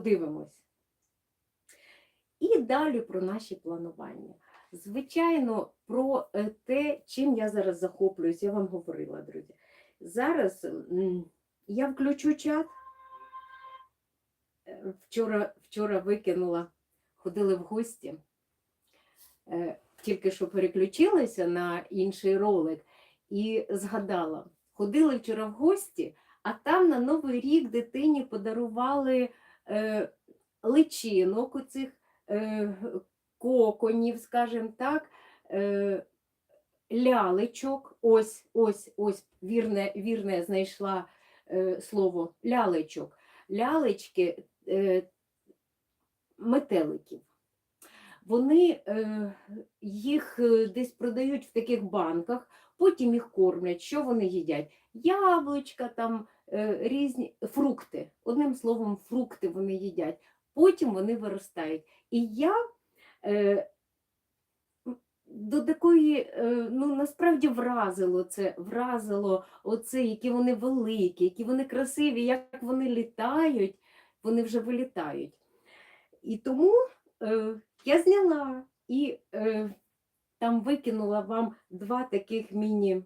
подивимось. І далі про наші планування. Звичайно, про е, те, чим я зараз захоплююсь, я вам говорила, друзі. Зараз я включу чат. Е, Вчора, вчора викинула, ходили в гості, е, тільки що переключилася на інший ролик і згадала, ходили вчора в гості, а там на Новий рік дитині подарували личинок оцих е, коконів, скажімо так, е, лялечок. Ось, ось, ось, вірне, вірне знайшла е, слово лялечок. Лялечки е, метеликів. Вони е, їх е, десь продають в таких банках, потім їх кормлять. Що вони їдять? Яблучка, там е, різні фрукти. Одним словом, фрукти вони їдять. Потім вони виростають. І я е, до такої, е, ну насправді вразило це, вразило оце, які вони великі, які вони красиві, як вони літають, вони вже вилітають. І тому е, я зняла і е, там викинула вам два таких міні. Е, е,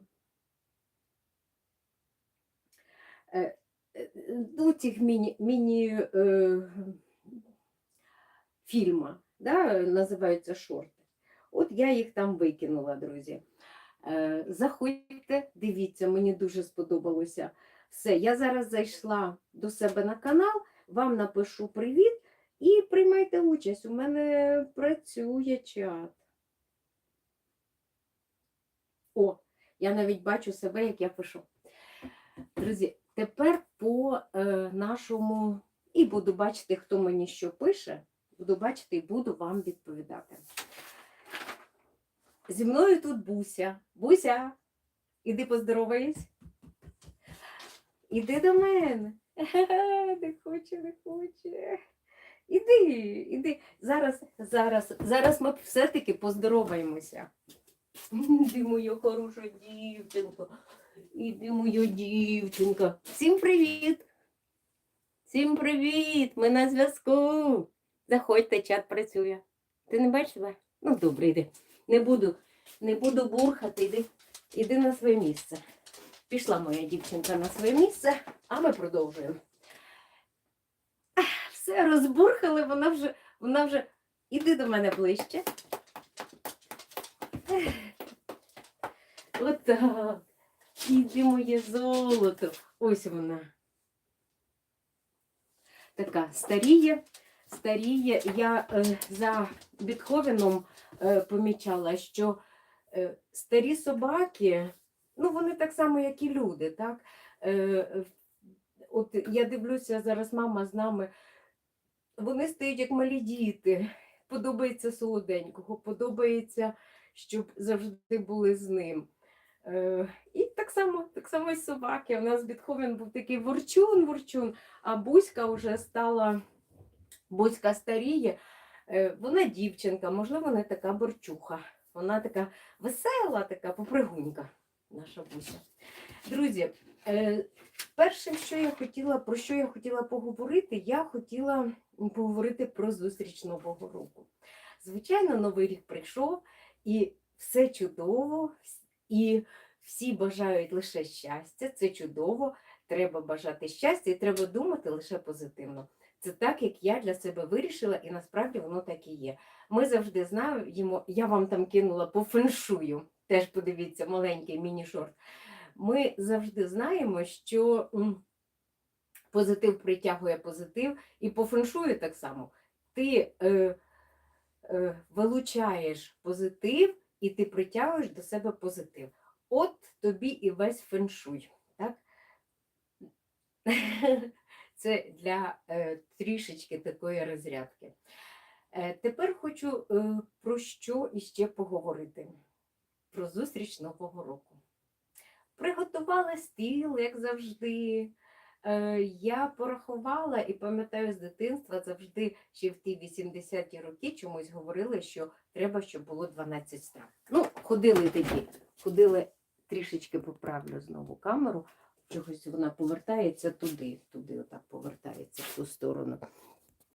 ну, цих міні, міні е, да, називаються шорти. От я їх там викинула, друзі. Е, заходьте, дивіться, мені дуже сподобалося. Все, я зараз зайшла до себе на канал, вам напишу привіт і приймайте участь. У мене працює чат. О, я навіть бачу себе, як я пишу. Друзі, тепер по е, нашому, і буду бачити, хто мені що пише, буду бачити і буду вам відповідати. Зі мною тут Буся. Буся, іди поздоровайся. Іди до мене. Не хоче, не хоче. Іди, іди. Зараз, зараз, зараз ми все-таки поздороваємося. Іди, моя хороша дівчинка. Іди, моя дівчинка. Всім привіт. Всім привіт. Ми на зв'язку. Заходьте, чат працює. Ти не бачила? Ну, добре, йди. Не буду, не буду бурхати, йди, іди на своє місце. Пішла моя дівчинка на своє місце, а ми продовжуємо. Все розбурхали, вона вже, вона вже. Іди до мене ближче. Отак. Іди моє золото. Ось вона. Така старіє, старіє. Я е, за Бетховеном е, помічала, що е, старі собаки, ну вони так само, як і люди, так? Е, от я дивлюся, зараз мама з нами, вони стають як малі діти. Подобається солоденького, подобається, щоб завжди були з ним. Е, і так само, так само і собаки. У нас Бетховен був такий ворчун, ворчун, а Буська вже стала, Буська старіє. Е, вона дівчинка, можливо, не така борчуха. Вона така весела, така попригунька, наша Буся. Друзі, е, перше, що я хотіла, про що я хотіла поговорити, я хотіла поговорити про зустріч Нового року. Звичайно, Новий рік прийшов, і все чудово, і всі бажають лише щастя, це чудово, треба бажати щастя і треба думати лише позитивно. Це так, як я для себе вирішила, і насправді воно так і є. Ми завжди знаємо, я вам там кинула по феншую, теж подивіться, маленький міні-шорт. Ми завжди знаємо, що позитив притягує позитив, і по феншую так само. Ти е, е, вилучаєш позитив, і ти притягуєш до себе позитив. От тобі і весь феншуй. Так? Це для е, трішечки такої розрядки. Е, тепер хочу е, про що іще поговорити: про зустріч Нового року. Приготувала стіл, як завжди. Е, я порахувала і пам'ятаю з дитинства завжди ще в ті 80-ті роки чомусь говорили, що треба, щоб було 12 страв. Ну, ходили тоді, ходили трішечки поправлю знову камеру. Чогось вона повертається туди, туди отак повертається в ту сторону.